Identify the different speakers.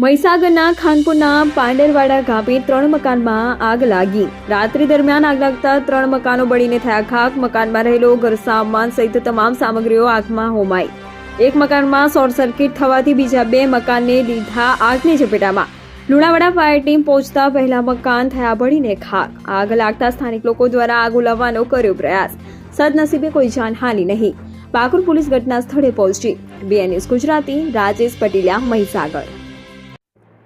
Speaker 1: મહીસાગરના ખાનપુરના પાંડરવાડા ગામે ત્રણ મકાનમાં આગ લાગી. રાત્રિ દરમિયાન આગ લાગતા ત્રણ મકાનો બળીને થયા ખાક. મકાનમાં રહેલો ઘર સામાન સહિત તમામ સામગ્રીઓ આગમાં હોમાઈ. એક મકાનમાં શોર્ટ સર્કિટ થવાથી બીજા બે મકાનને લીધા આગની ઝપેટામાં. લુણાવાડા ફાયર ટીમ પહોંચતા પહેલા મકાન થયા બળીને ખાક. આગ લાગતા સ્થાનિક લોકો દ્વારા આગ ઉલાવવાનો કર્યો પ્રયાસ. સદનસીબે કોઈ જાનહાનિ નહીં. પાકુર પોલીસ ઘટના સ્થળે પહોંચી. BN news Gujarati Rajesh Pateliya, Mahisagar.